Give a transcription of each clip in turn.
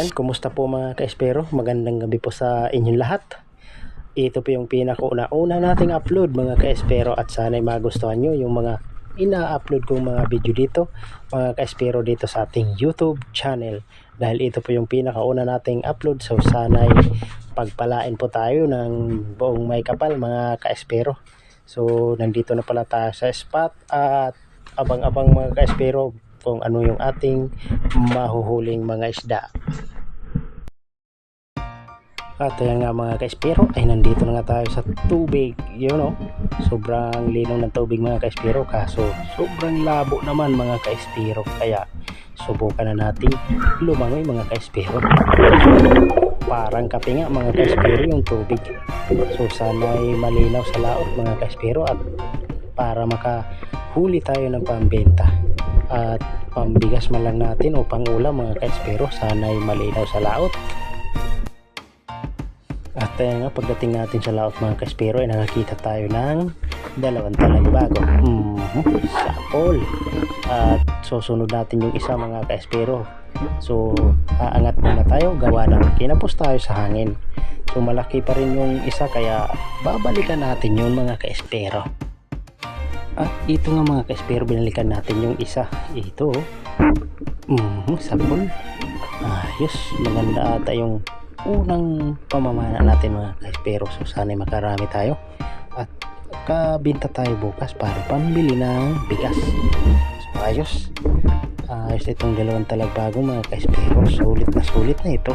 Ayan, kumusta po mga kaespero? Magandang gabi po sa inyong lahat. Ito po yung pinakauna-una nating upload mga kaespero at sana'y magustuhan nyo yung mga ina-upload kong mga video dito mga kaespero dito sa ating YouTube channel dahil ito po yung pinakauna nating upload so sana'y pagpalain po tayo ng buong may kapal mga kaespero so nandito na pala tayo sa spot at abang-abang mga kaespero kung ano yung ating mahuhuling mga isda at ayan nga mga kaespero ay nandito na nga tayo sa tubig you know. Sobrang linaw ng tubig mga kaespero kaso sobrang labo naman mga kaespero. Kaya subukan na natin lumangoy mga kaespero. Parang kape nga mga kaespero yung tubig. So sana'y malinaw sa laot mga kaespero at para makahuli tayo ng pambenta. At pambigas man lang natin o pangulam mga kaespero sana'y malinaw sa laot at ayan nga, pagdating natin sa laot mga kaspero ay nakakita tayo ng dalawang talagbago. Mm-hmm. Sapol. At susunod natin yung isa mga kaspero. So, aangat muna tayo. Gawa ng kinapos tayo sa hangin. So, malaki pa rin yung isa kaya babalikan natin yun mga kaespero. At ito nga mga kaespero, binalikan natin yung isa. Ito. Mm-hmm. Sapol. Ayos. Maganda ata yung unang pamamana natin mga guys. Pero so sana'y makarami tayo. At kabinta tayo bukas para pambili ng bigas. So ayos. Ayos itong dalawang talagbago mga guys. Pero sulit na sulit na ito.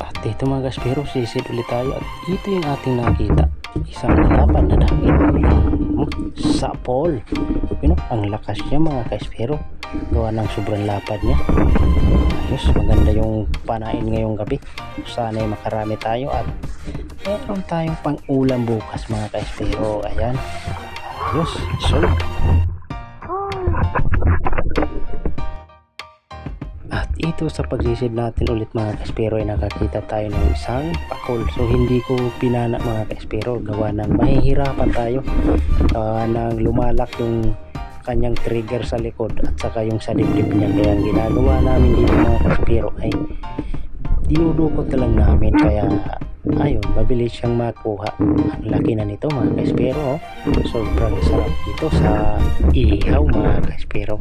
At ito mga guys pero sisid ulit tayo. At ito yung ating nakita. Isang nalapan na dangit hmm, sapol you know, ang lakas niya mga guys pero gawa ng sobrang lapad niya. Ayos maganda yung panain ngayong gabi. Sana'y makarami tayo at meron tayong pang ulam bukas mga kaespero. Ayan. Ayos so at ito sa pagsisid natin ulit mga kaespero ay nakakita tayo ng isang pakol so hindi ko pinana mga kaespero. Gawa ng mahihirapan tayo gawa ng lumalak yung kanyang trigger sa likod at saka yung sa dibdib niya. Kaya ang ginagawa namin dito mga kaspiro ay dinudukot na lang namin. Kaya ayun mabilis siyang makuha. Ang laki na nito mga kaspiro oh. sobrang sarap dito sa ihaw mga kaspiro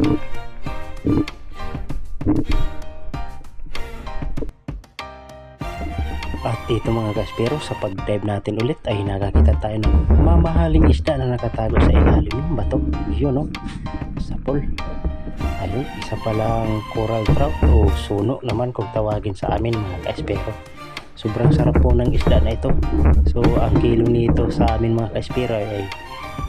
At dito mga kaspero, sa pag-dive natin ulit ay nakakita tayo ng mamahaling isda na nakatago sa ilalim ng bato. Yun no, sapol. Ayun, isa palang coral trout o suno naman kung tawagin sa amin mga kaspero. Sobrang sarap po ng isda na ito. So ang kilo nito sa amin mga kaspero ay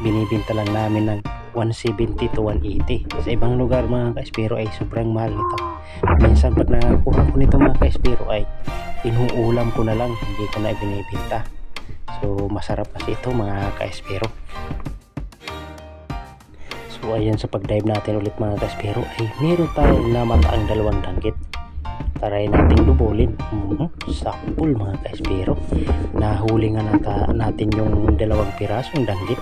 binibinta lang namin ng 170 to 180 sa ibang lugar mga kaespero ay sobrang mahal nito. Minsan pag nakakuha ko nito mga kaespero ay inuulam ko na lang. Hindi ko na ibinibinta. So masarap kasi ito mga kaespero so ayan sa pag dive natin ulit mga kaespero ay meron tayong namataang dalawang danggit. Taray nating dubulin mm-hmm. sapul mga kaespero nahuli nga nata, natin yung dalawang pirasong danggit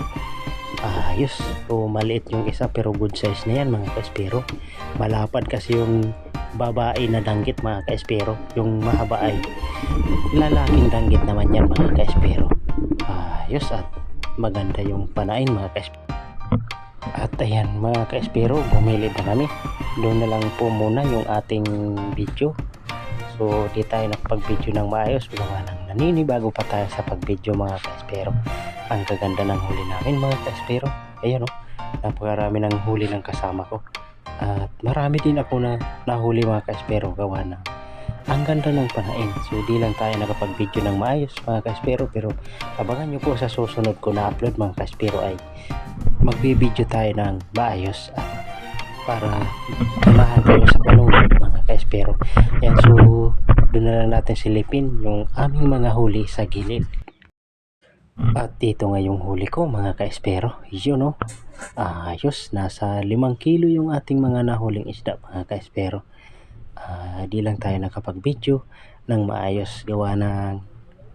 ayos. So maliit yung isa pero good size na yan mga kaespero. Malapad kasi yung babae na danggit mga kaespero. Yung mahaba ay lalaking danggit naman yan mga kaespero. Ayos at maganda yung panain mga kaespero. At ayan mga kaespero bumili na kami. Doon na lang po muna yung ating video. So di tayo nakapag video ng maayos. Gawa ng naninibago pa tayo sa pag video mga kaespero ang kaganda ng huli namin mga kaespero. Ayan o oh, napakarami ng huli ng kasama ko. At marami din ako na nahuli mga kaespero. Gawa ng ang ganda ng panain so di lang tayo nakapag video ng maayos mga kaespero. Pero abangan nyo po sa susunod ko na upload mga kaespero ay magbibideo tayo ng maayos at para tumahan kayo sa panunod mga kaespero. Yan so doon na lang natin silipin yung aming mga huli sa gilid at dito nga huli ko mga kaespero. Yun no. Ayos. Nasa 5 kilo yung ating mga nahuling isda mga kaespero. Uh, di lang tayo nakapag-video ng maayos gawa ng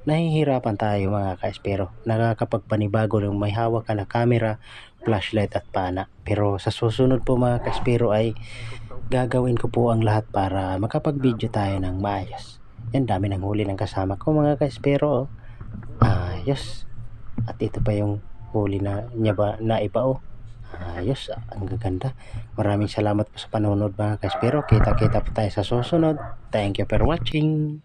nahihirapan tayo mga kaespero. Nakakapagpanibago ng may hawak ka na camera flashlight at pana. Pero sa susunod po mga kaspero ay gagawin ko po ang lahat para makapag-video tayo ng maayos. Yan, dami ng huli ng kasama ko mga kaspero. Oh. Ayos. At ito pa yung huli na niya ba na iba oh. Ayos, ah, ang gaganda. Maraming salamat po sa panonood mga kaspero. Kita-kita po tayo sa susunod. Thank you for watching.